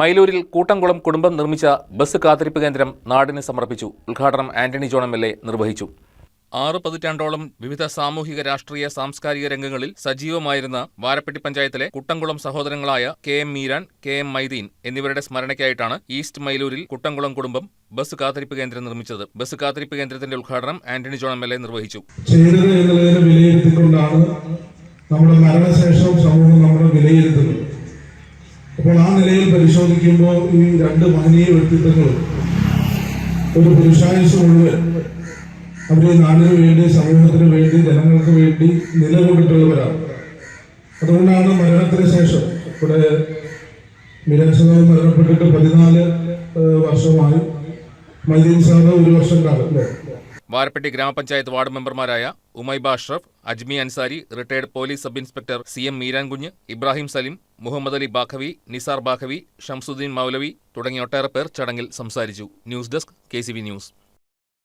മൈലൂരിൽ കൂട്ടംകുളം കുടുംബം നിർമ്മിച്ച ബസ് കാത്തിരിപ്പ് കേന്ദ്രം നാടിന് സമർപ്പിച്ചു. ഉദ്ഘാടനം Antony John M L A നിർവഹിച്ചു. ആറ് പതിറ്റാണ്ടോളം വിവിധ സാമൂഹിക രാഷ്ട്രീയ സാംസ്കാരിക രംഗങ്ങളിൽ സജീവമായിരുന്ന വാരപ്പെട്ടി പഞ്ചായത്തിലെ Kuttamkulam സഹോദരങ്ങളായ K M Meeran K M Mydeen എന്നിവരുടെ സ്മരണയ്ക്കായിട്ടാണ് ഈസ്റ്റ് മൈലൂരിൽ കുട്ടംകുളം കുടുംബം ബസ് കാത്തിരിപ്പ് കേന്ദ്രം നിർമ്മിച്ചത്. ബസ് കാത്തിരിപ്പ് കേന്ദ്രത്തിന്റെ ഉദ്ഘാടനം Antony John M L A നിർവഹിച്ചു. നമ്മുടെ മരണശേഷവും സമൂഹം അപ്പോൾ ആ നിലയിൽ പരിശോധിക്കുമ്പോൾ ഈ രണ്ട് മഹനീയ വ്യക്തിത്വങ്ങളും ഒരു പുരുഷായുസ് മുഴുവൻ അവർ നാടിന് വേണ്ടി സമൂഹത്തിന് വേണ്ടി ജനങ്ങൾക്ക് വേണ്ടി നിലകൊണ്ടിട്ടുള്ളവരാണ്. അതുകൊണ്ടാണ് മരണത്തിന് ശേഷം ഇവിടെ മിരൻസഭ മരണപ്പെട്ടിട്ട് പതിനാല് വർഷമായി. മൈദീൻ സാറ് ഒരു വർഷം കാലം. വാരപ്പെട്ടി ഗ്രാമപഞ്ചായത്ത് വാർഡ് മെമ്പർമാരായ Umaiba Ashraf Ajmi Ansari retired police sub inspector C M Meerankunju Ibrahim Salim Muhammad Ali Baqavi Nisar Baqavi Shamsuddin Maulavi തുടങ്ങിയ ഒട്ടേറെ പേർ ചടങ്ങിൽ സംസാരിച്ചു. News desk K news.